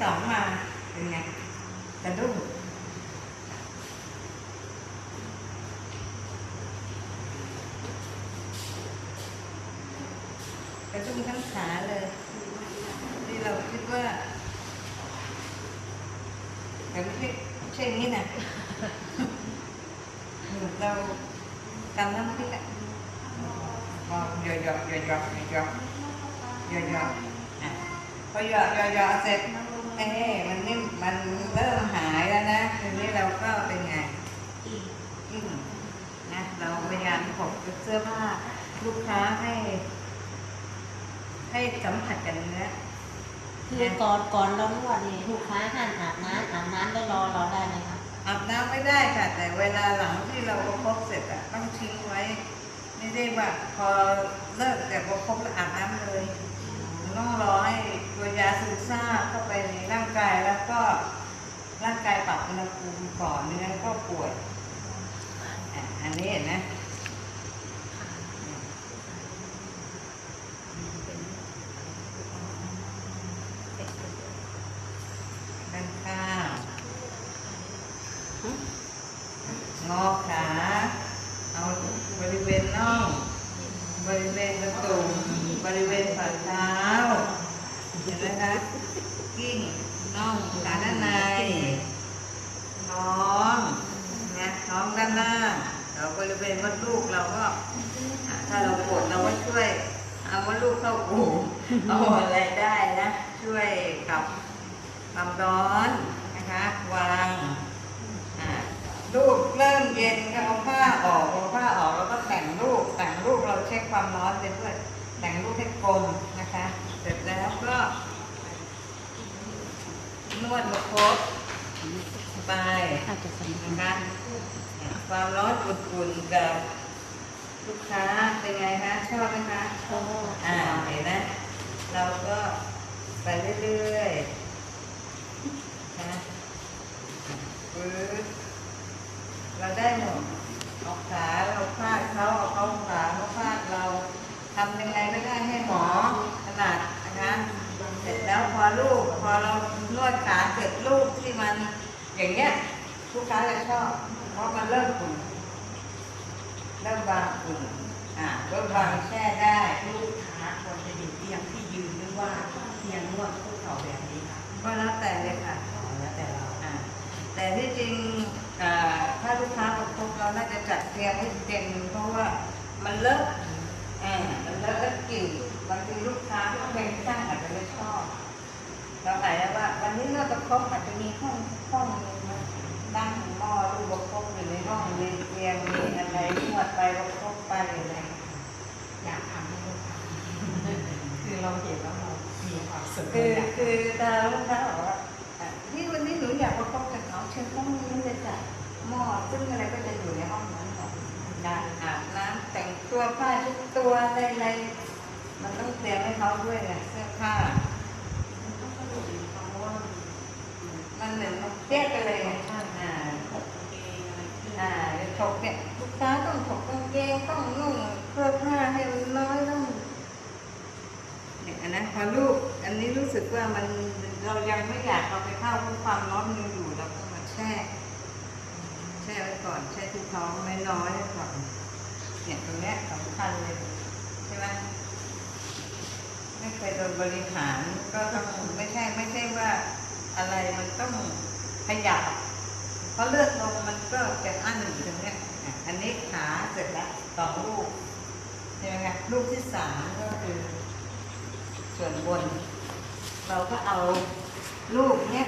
สองมาเป็นไงกระดุ้งกระดุ้งทั้งขาเลยที่เราคิดว่าแต่ไม่ใช่ไม่ใช่นี้นะเรากำน้ำพริกอะพอหยอดหยอดหยอดหยอดหยอดหยอดหยอดอะพอหยอดหยอดหยอดเสร็จ เอ้มันนิ่มมันเริ่มหายแล้วนะทีนี้เราก็เป็นไงอิ่มนะเราพยายามปกปิดเสื้อผ้าลูกค้าให้ ให้สัมผัสกับเนื้อคือก่อนก่อนเรานวดนี่ลูกค้าห้ามอาบน้ำอาบน้ำแล้วรอเราได้ไหมคะอาบน้ำไม่ได้ค่ะ แต่เวลาหลังที่เราประคบเสร็จอะต้องทิ้งไว้ ไม่ได้ว่าพอเลิกแต่ประคบแล้วอาบน้ำเลยต้องรอให้ตัวยาซึมซาบเข้าไปในร่างกายแล้วก็ร่างกายปรับอุณหภูมิก่อนไม่ งั้นก็ป่วยอะอันนี้เห็นไหมด้านข้างงอขา เอาบริเวณน่อง บริเวณกระตุ่มบริเวณฝ่าเท้า เห็นไหมคะ กิ้งน่องขาด้านในท้องนะท้องด้านล่าง เราบริเวณมดลูกเราก็อ่าถ้าเราปวดเราก็ช่วยเอามดลูกเข้าอู่เอาอะไรได้นะ ช่วยกับความร้อนนะคะวางอ่าลูกเริ่มเย็นก็เอาผ้าออกเอาผ้าออกแล้วก็แต่งลูกแต่งลูกเราเช็คความร้อนไปด้วยแต่งลูกให้กลมนะคะ เสร็จแล้วก็นวดมาครบ ไปอาจจะสำคัญนะคะเนี่ยความร้อนอุ่นๆกับลูกค้าเป็นไงคะชอบไหมคะก็อ่าเห็นนะ เราก็ไปเรื่อยๆนะปึ๊บเราได้หมดเอาขาเราฟาดเขาเอาเขาขาเขาฟาดเราทำยังไงไม่ได้ให้หมอขนาดนะคะเสร็จแล้วพอลูกพอเราน วดขาเสร็จลูกที่มัน อย่างเงี้ยลูกค้าจะชอบ เพราะมันเริ่มอุ่นเริ่มบางอุ่นอ่าเริ่มบางแช่ได้ลูกค้าควรจะอยู่เตียงที่ยืนหรือว่าเตียงนวดคู่เข่าแบบนี้ค่ะก็แล้วแต่เลยค่ะแล้วแต่เราอ่าแต่ที่จริงอ่าถ้าลูกค้าประคบเราน่าจะจัดเตียงให้เต็มเพราะว่ามันเลอะอ่ามันเลอะแล้วกลิ่นบางทีลูกค้าที่เป็นช่างอาจจะไม่ชอบเราอาจจะ ว่าวันนี้เราประคบอาจจะมีห้องห้องนึงนะตั้งหม้อลูกประคบอยู่ในห้องมีเตียงมีอะไรนวดไปประคบไปอะไรอยากทำให้ลูกค้าคือเราเห็นแล้วเรามีความสุขคือคือตาลูกค้าบอกว่าอะนี่วันนี้หนูอยากประคบกับเขาเชิญห้องนี้เลยจ้ะหม้อซึ่งอะไรก็จะอยู่ในห้องนั้นหมดการอาบน้ำแต่งตัวผ้าทุกตัวอะไรอะไรมันต้องเตรียมให้เขาด้วยไงเสื้อผ้าะว่า มัน เหมือนมันเปียกกันเลยไงอ่าเองอะไรที่อ่าถกเนี่ยลูกค้าต้องถกกางเกงต้องนุ่งเสื้อผ้าให้มันน้อยต้องเนี่ยอันนั้นพอลูกอันนี้รู้สึกว่ามันเรายังไม่อยากเอาไปเข้าเพราะความร้อนมันยังอยู่เราก็มาแช่แช่ไว้ก่อนแช่ที่ท้องน้อยๆไว้ก่อนเนี่ยตรงเนี้ยสำคัญเลยใช่ไหมไม่เคยโดนบริหารก็ต้องไม่ใช่ไม่ใช่ว่าอะไรมันต้อง ขยับเพราะเลือดลมมันก็จะอั้นอยู่ตรงเนี้ยอันนี้ขาเสร็จแล้วสองลูกใช่ไหมคะลูกที่สามก็คือส่วนบน เราก็เอาลูกเนี้ย